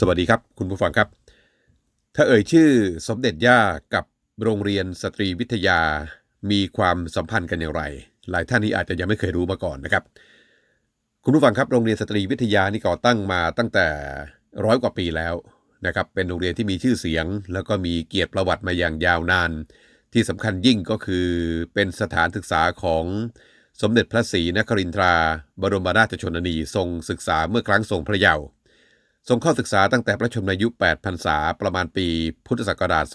สวัสดีครับ คุณผู้ฟังครับ ถ้าเอ่ยชื่อสมเด็จย่ากับโรงเรียนสตรีวิทยามีความสัมพันธ์กันอย่างไร หลายท่านนี้อาจจะยังไม่เคยรู้มาก่อนนะครับ คุณผู้ฟังครับโรงเรียนสตรีวิทยานี่ก่อตั้งมาตั้งแต่ร้อยกว่าปีแล้วนะครับเป็นโรงเรียนที่มีชื่อเสียง แล้วก็มีเกียรติประวัติมาอย่างยาวนาน ที่สำคัญยิ่งก็คือเป็นสถานศึกษาของสมเด็จพระศรีนครินทรา บรมราชชนนีทรงศึกษาเมื่อครั้งทรงพระเยาว์ ทรงเข้าศึกษาตั้งแต่พระชนมายุ 8 พรรษา ประมาณปีพุทธศักราช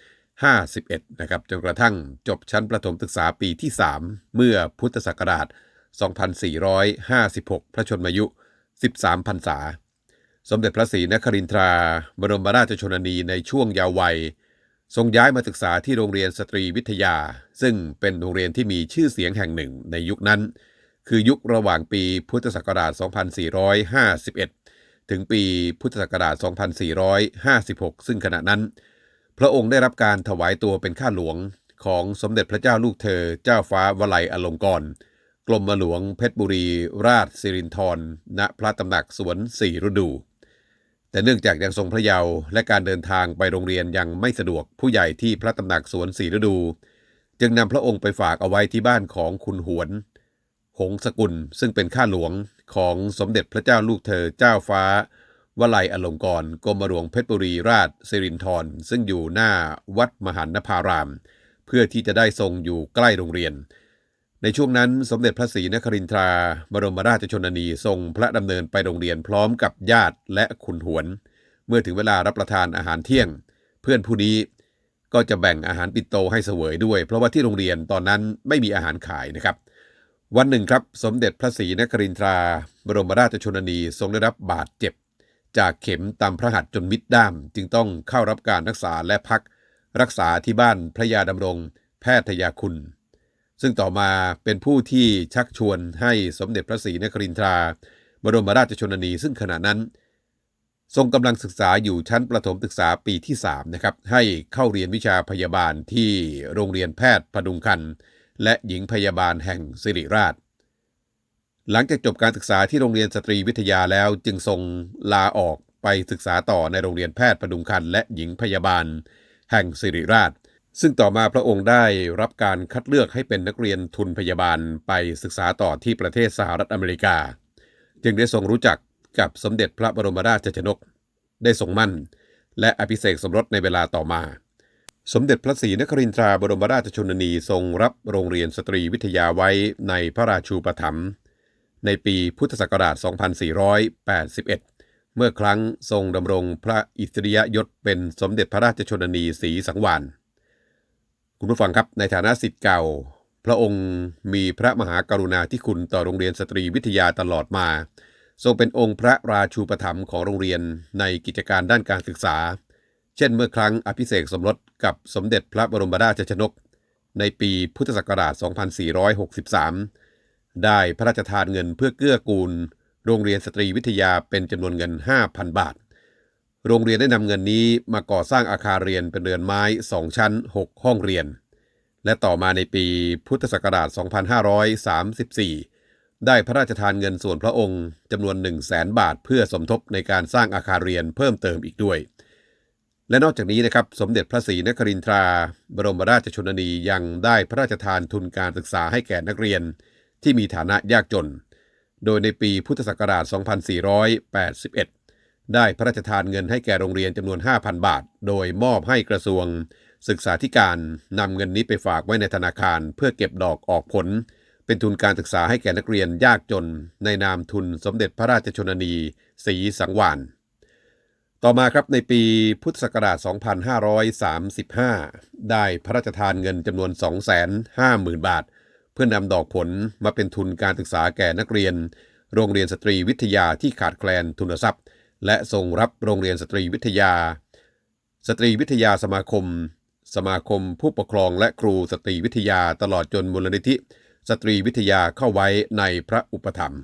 2451 นะครับ จนกระทั่งจบชั้นประถมศึกษาปีที่ 3 เมื่อพุทธศักราช 2456 พระชนมายุ 13 พรรษา สมเด็จพระศรีนครินทรา บรมราชชนนีในช่วงยาววัย ทรงย้ายมาศึกษาที่โรงเรียนสตรีวิทยา ซึ่งเป็นโรงเรียนที่มีชื่อเสียงแห่งหนึ่งในยุคนั้น คือยุคระหว่างปีพุทธศักราช 2451 ถึงปีพุทธศักราช 2456 ซึ่งขณะนั้น พระองค์ได้รับการถวายตัวเป็นข้าหลวงของสมเด็จพระเจ้าลูกเธอ เจ้าฟ้าวลัยอลงกรณ์กรมหลวงเพชรบุรี ราชสิรินธรณพระตำหนักสวนสี่ฤดู แต่เนื่องจากยังทรงพระเยาว์และการเดินทางไปโรงเรียนยังไม่สะดวกผู้ใหญ่ที่พระตำหนักสวนสี่ฤดู จึงนำพระองค์ไปฝากเอาไว้ที่บ้านของคุณหวน หงสกุล ซึ่งเป็นข้าหลวงของสมเด็จพระเจ้าลูกเธอเจ้าฟ้าวลัยอลงกรกรมหลวงเพชรบุรีราชสิรินธรซึ่งอยู่หน้าวัดมหันนภาราม เพื่อที่จะได้ทรงอยู่ใกล้โรงเรียน ในช่วงนั้นสมเด็จพระศรีนครินทราบรมราชชนนีทรงพระดำเนินไปโรงเรียนพร้อมกับญาติและขุนหวน เมื่อถึงเวลารับประทานอาหารเที่ยง เพื่อนผู้นี้ก็จะแบ่งอาหารปิ่นโตให้เสวยด้วย เพราะว่าที่โรงเรียนตอนนั้นไม่มีอาหารขายนะครับ วันหนึ่งครับ สมเด็จพระศรีนครินทรา บรมราชชนนีทรงได้รับบาดเจ็บ จากเข็มตามพระหัตถ์จนมิดด้าม จึงต้องเข้ารับการรักษาและพัก รักษาที่บ้านพระยาดำรง แพทยาคุณ ซึ่งต่อมาเป็นผู้ที่ชักชวนให้สมเด็จพระศรีนครินทรา บรมราชชนนีซึ่งขณะนั้น ทรงกำลังศึกษาอยู่ชั้นประถมศึกษาปีที่3นะครับให้เข้าเรียนวิชาพยาบาลที่โรงเรียนแพทย์พดุงคัน และหญิงพยาบาลแห่งสิริราช หลังจากจบการศึกษาที่โรงเรียนสตรีวิทยาแล้วจึงทรงลาออกไปศึกษาต่อในโรงเรียนแพทย์พดุงคันและหญิงพยาบาล แห่งสิริราช ซึ่งต่อมาพระองค์ได้รับการคัดเลือกให้เป็นนักเรียนทุนพยาบาลไปศึกษาต่อที่ประเทศสหรัฐอเมริกา จึงได้ทรงรู้จักกับสมเด็จพระบรมราชชนก ได้ทรงมั่น และอภิเษกสมรสในเวลาต่อมา สมเด็จพระศรีนครินทราบรมราชชนนีทรงรับโรงเรียนสตรีวิทยาไว้ในพระราชูปถัมภ์ในปีพุทธศักราช 2481 เมื่อครั้งทรงดำรงพระอิสริยยศเป็นสมเด็จพระราชชนนีศรีสังวานคุณผู้ฟังครับในฐานะสิทธิ์เก่า พระองค์มีพระมหากรุณาธิคุณต่อโรงเรียนสตรีวิทยาตลอดมา ทรงเป็นองค์พระราชูปถัมภ์ของโรงเรียนในกิจการด้านการศึกษา เช่นเมื่อครั้งอภิเษกสมรสกับสมเด็จพระบรมราชชนก ในปีพุทธศักราช 2463 ได้พระราชทานเงินเพื่อเกื้อกูล โรงเรียนสตรีวิทยาเป็นจำนวนเงิน 5,000 บาท โรงเรียนได้นำเงินนี้มาก่อสร้างอาคารเรียนเป็นเรือนไม้ 2 ชั้น 6 ห้องเรียน และต่อมาในปีพุทธศักราช 2534ได้พระราชทานเงินส่วนพระองค์จำนวน 1 0 0 0 0แบาท เพื่อสมทบในการสร้างอาคารเรียนเพิ่มเติมอีกด้วย และนอกจากนี้นะครับสมเด็จพระศรีนครินทรา บรมราชชนนียังได้พระราชทานทุนการศึกษาให้แก่นักเรียน ที่มีฐานะยากจน โดยในปีพุทธศักราช 2481 ได้พระราชทานเงินให้แก่โรงเรียนจำนวน 5,000 บาท โดยมอบให้กระทรวง ศึกษาธิการนำเงินนี้ไปฝากไว้ในธนาคาร เพื่อเก็บดอกออกผล เป็นทุนการศึกษาให้แก่นักเรียนยากจน ในนามทุนสมเด็จพระราชชนนี ศรีสังวาน ต่อมาครับในปีพุทธศักราช 2535 ได้พระราชทานเงินจำนวน 250,000 บาท เพื่อนำดอกผลมาเป็นทุนการศึกษาแก่นักเรียน โรงเรียนสตรีวิทยาที่ขาดแคลนทุนทรัพย์ และส่งรับโรงเรียนสตรีวิทยา สตรีวิทยาสมาคม สมาคมผู้ปกครองและครูสตรีวิทยาตลอดจนมูลนิธิ สตรีวิทยาเข้าไว้ในพระอุปถัมภ์